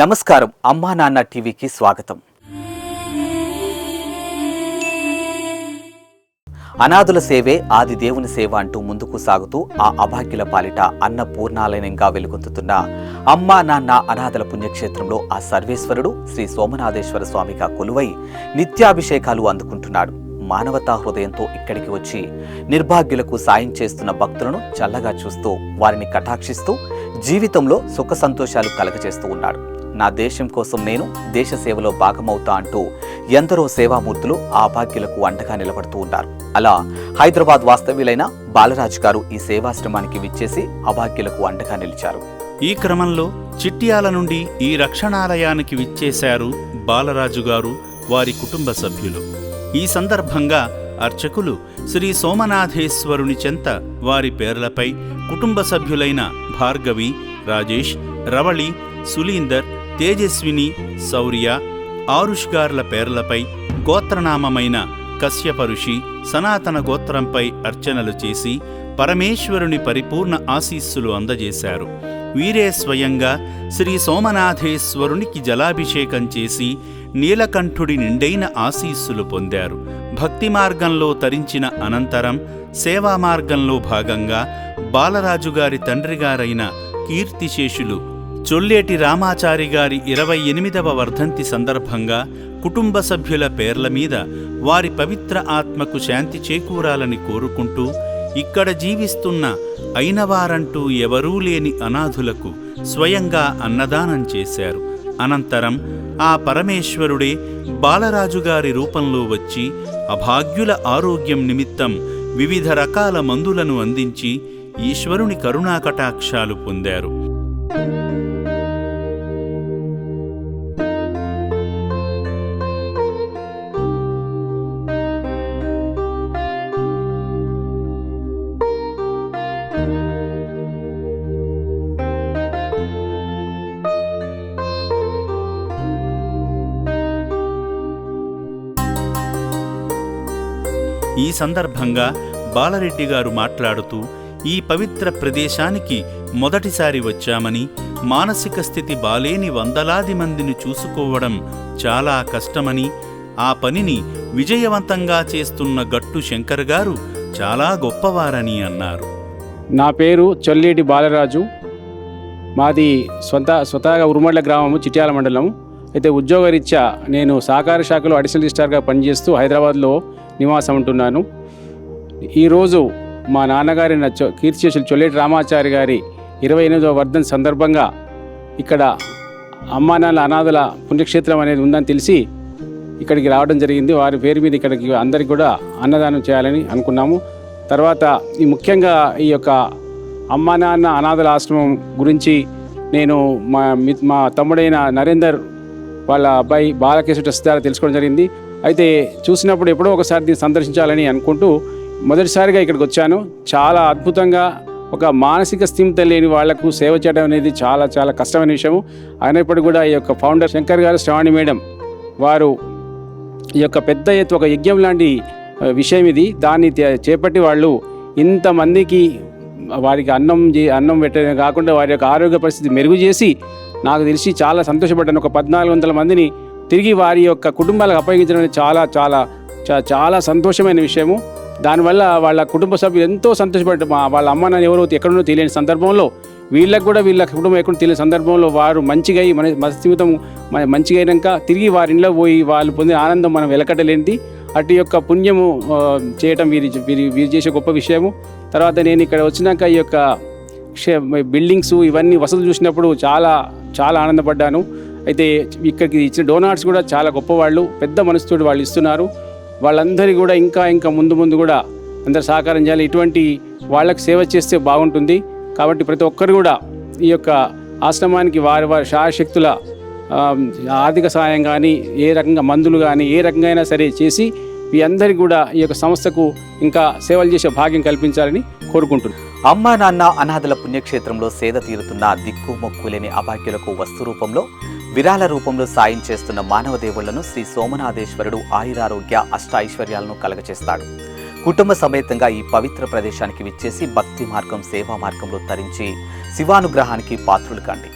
నమస్కారం. అమ్మా నాన్న టీవీకి స్వాగతం. అనాథుల సేవే ఆది దేవుని సేవ అంటూ ముందుకు సాగుతూ ఆ అభాగ్యుల పాలిట అన్న పూర్ణాలయంగా వెలుగొందుతున్న అమ్మా నాన్న అనాథల పుణ్యక్షేత్రంలో ఆ సర్వేశ్వరుడు శ్రీ సోమనాథేశ్వర స్వామిగా కొలువై నిత్యాభిషేకాలు అందుకుంటున్నాడు. మానవతా హృదయంతో ఇక్కడికి వచ్చి నిర్భాగ్యులకు సాయం చేస్తున్న భక్తులను చల్లగా చూస్తూ వారిని కటాక్షిస్తూ జీవితంలో సుఖ సంతోషాలు కలగజేస్తూ ఉన్నాడు. నా దేశం కోసం నేను దేశ సేవలో భాగమవుతా అంటూ ఎందరో సేవామూర్తులు ఆ భాగ్యులకు అండగా నిలబడుతూ ఉన్నారు. అలా హైదరాబాద్ వాస్తవ్యులైన బాలరాజు గారు ఈ సేవాశ్రమానికి విచ్చేసి అభాగ్యులకు అండగా నిలిచారు. ఈ క్రమంలో చిట్యాల నుండి ఈ రక్షణాలయానికి విచ్చేశారు బాలరాజు గారు వారి కుటుంబ సభ్యులు. ఈ సందర్భంగా అర్చకులు శ్రీ సోమనాథేశ్వరుని చెంత వారి పేర్లపై కుటుంబ సభ్యులైన భార్గవి రాజేష్ రవళి సులీందర్ తేజస్విని శౌర్య ఆరుష్గార్ల పేర్లపై గోత్రనామమైన కశ్యపరుషి సనాతన గోత్రంపై అర్చనలు చేసి పరమేశ్వరుని పరిపూర్ణ ఆశీస్సులు అందజేశారు. వీరే స్వయంగా శ్రీ సోమనాథేశ్వరునికి జలాభిషేకం చేసి నీలకంఠుడి నిండైన ఆశీస్సులు పొందారు. భక్తి మార్గంలో తరించిన అనంతరం సేవా మార్గంలో భాగంగా బాలరాజుగారి తండ్రిగారైన కీర్తిశేషులు చొల్లేటి రామాచారి గారి ఇరవై ఎనిమిదవ వర్ధంతి సందర్భంగా కుటుంబ సభ్యుల పేర్ల మీద వారి పవిత్ర ఆత్మకు శాంతి చేకూరాలని కోరుకుంటూ ఇక్కడ జీవిస్తున్న అయినవారంటూ ఎవరూ లేని అనాథులకు స్వయంగా అన్నదానం చేశారు. అనంతరం ఆ పరమేశ్వరుడే బాలరాజుగారి రూపంలో వచ్చి అభాగ్యుల ఆరోగ్యం నిమిత్తం వివిధ రకాల మందులను అందించి ఈశ్వరుని కరుణాకటాక్షాలు పొందారు. ఈ సందర్భంగా బాలరెడ్డి గారు మాట్లాడుతూ ఈ పవిత్ర ప్రదేశానికి మొదటిసారి వచ్చామని మానసిక స్థితి బాలేని వందలాది మందిని చూసుకోవడం చాలా కష్టమని ఆ పనిని విజయవంతంగా చేస్తున్న గట్టు శంకర్ గారు చాలా గొప్పవారని అన్నారు. నా పేరు చొల్లేటి బాలరాజు. మాది స్వంత స్వతహాగా ఉరుమళ్ళ గ్రామము చిట్యాల మండలం అయితే ఉద్యోగరీత్యా నేను సహకార శాఖలో అడిషనల్ రిజిస్టార్గా పనిచేస్తూ హైదరాబాద్లో నివాసం ఉంటున్నాను. ఈరోజు మా నాన్నగారి కీర్తి కీర్తిశేషులు చొల్లేటి రామాచారి గారి ఇరవై ఎనిమిదవ వర్ధన్ సందర్భంగా ఇక్కడ అమ్మానాన్న అనాథల పుణ్యక్షేత్రం అనేది ఉందని తెలిసి ఇక్కడికి రావడం జరిగింది. వారి పేరు మీద ఇక్కడికి అందరికి కూడా అన్నదానం చేయాలని అనుకున్నాము. తర్వాత ఈ ముఖ్యంగా ఈ యొక్క అమ్మానాన్న అనాథల ఆశ్రమం గురించి నేను మా మి- మా తమ్ముడైన నరేందర్ వాళ్ళ అబ్బాయి బాలకేశ్వర ద్వారా తెలుసుకోవడం జరిగింది. అయితే చూసినప్పుడు ఎప్పుడో ఒకసారి దీన్ని సందర్శించాలని అనుకుంటూ మొదటిసారిగా ఇక్కడికి వచ్చాను. చాలా అద్భుతంగా ఒక మానసిక స్థిమిత లేని వాళ్ళకు సేవ చేయడం అనేది చాలా చాలా కష్టమైన విషయం అయినప్పటికీ కూడా ఈ యొక్క ఫౌండర్ శంకర్ గారు శ్రావణి మేడం వారు ఈ యొక్క పెద్ద ఎత్తు ఒక యజ్ఞం లాంటి విషయం ఇది. దాన్ని చేపట్టి వాళ్ళు ఇంతమందికి వారికి అన్నం అన్నం పెట్టడమే కాకుండా వారి యొక్క ఆరోగ్య పరిస్థితి మెరుగు చేసి నాకు తెలిసి చాలా సంతోషపడ్డాను. ఒక పద్నాలుగు వందల మందిని తిరిగి వారి యొక్క కుటుంబాలకు అప్పగించడం అనేది చాలా చాలా చాలా సంతోషమైన విషయము. దానివల్ల వాళ్ళ కుటుంబ సభ్యులు ఎంతో సంతోషపడ్డ మా వాళ్ళ అమ్మ నాన్న ఎవరో ఎక్కడున్నో తెలియని సందర్భంలో వీళ్ళకి కూడా వీళ్ళ కుటుంబం ఎక్కడ తెలియని సందర్భంలో వారు మంచిగా అయ్యి మన మస్తీమితం మంచిగా అయినాక తిరిగి వారి ఇంట్లో పోయి వాళ్ళు పొందిన ఆనందం మనం వెలకట్టలేనిది. అటు యొక్క పుణ్యము చేయటం వీరి వీరి వీరు చేసే గొప్ప విషయము. తర్వాత నేను ఇక్కడ వచ్చినాక ఈ యొక్క బిల్డింగ్స్ ఇవన్నీ వసతులు చూసినప్పుడు చాలా చాలా ఆనందపడ్డాను. అయితే ఇక్కడికి ఇచ్చిన డోనాట్స్ కూడా చాలా గొప్పవాళ్ళు పెద్ద మనసుతోటి వాళ్ళు ఇస్తున్నారు. వాళ్ళందరి కూడా ఇంకా ఇంకా ముందు ముందు కూడా అందరు సహకారం చేయాలి. ఇటువంటి వాళ్ళకి సేవ చేస్తే బాగుంటుంది. కాబట్టి ప్రతి ఒక్కరు కూడా ఈ యొక్క ఆశ్రమానికి వారి వారి శాశక్తుల ఆర్థిక సహాయం కానీ ఏ రకంగా మందులు కానీ ఏ రకంగా అయినా సరే చేసి మీ అందరికీ కూడా ఈ యొక్క సంస్థకు ఇంకా సేవలు చేసే భాగ్యం కల్పించాలని కోరుకుంటున్నాను. అమ్మా నాన్న అనాథల పుణ్యక్షేత్రంలో సేద తీరుతున్న దిక్కు మొక్కు లేని అభాగ్యులకు వస్తు రూపంలో విరాళ రూపంలో సాయం చేస్తున్న మానవ దేవుళ్ళను శ్రీ సోమనాథేశ్వరుడు ఆయురారోగ్య అష్ట ఐశ్వర్యాలను కలగచేస్తాడు. కుటుంబ సమేతంగా ఈ పవిత్ర ప్రదేశానికి విచ్చేసి భక్తి మార్గం సేవా మార్గంలో తరించి శివానుగ్రహానికి పాత్రులు కండి.